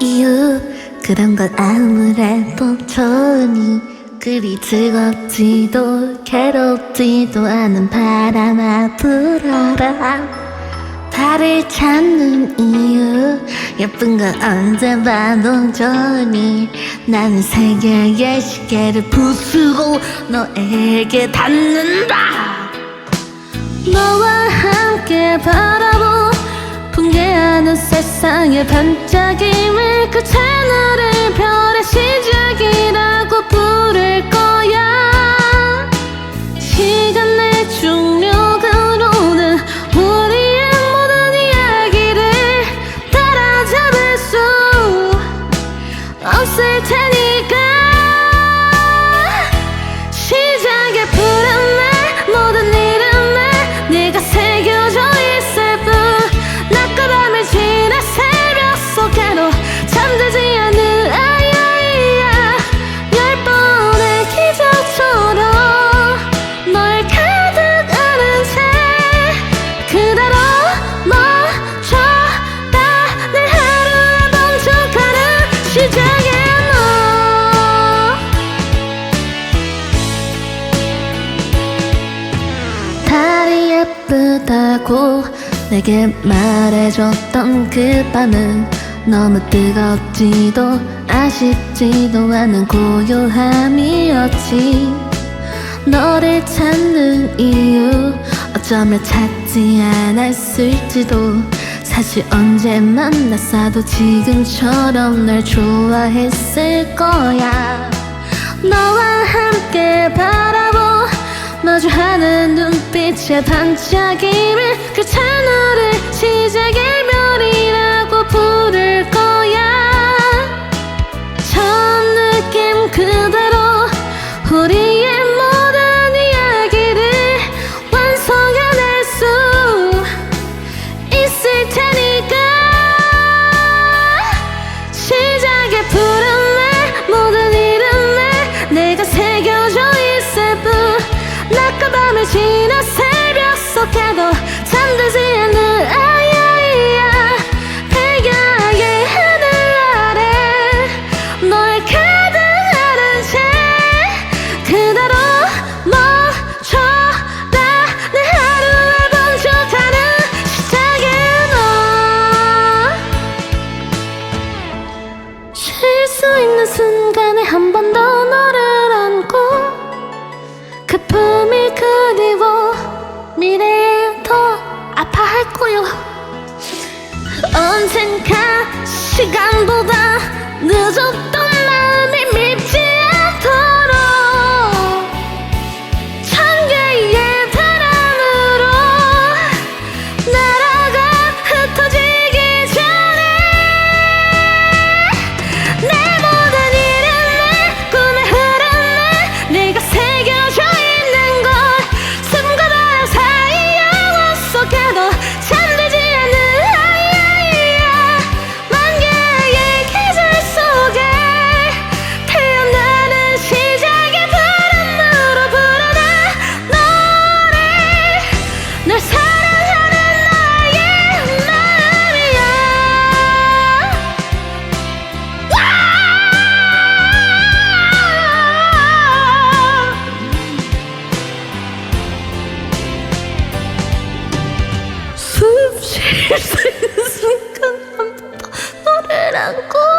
이유 그런 건 아무래도 좋으니 그리 즐겁지도 괴롭지도 않은 바람아 불어라. 달을 찾는 이유 예쁜 건 언제 봐도 좋으니 나는 세계의 시계를 부수고 너에게 닿는다. 너와 함께 붕괴하는 세상의 반짝임을 그 채널을 별의 시작 예쁘다고 내게 말해줬던 그 밤은 너무 뜨겁지도 아쉽지도 않은 고요함이었지. 너를 찾는 이유 어쩌면 찾지 않았을지도. 사실 언제 만났어도 지금처럼 널 좋아했을 거야. 너와 함께 바라보 마주하는 눈빛의 반짝임을 그 채널을 시작의 언젠가 시간보다 늦었던 마음이 밉지 쉴 수 있는 순간 나를 안고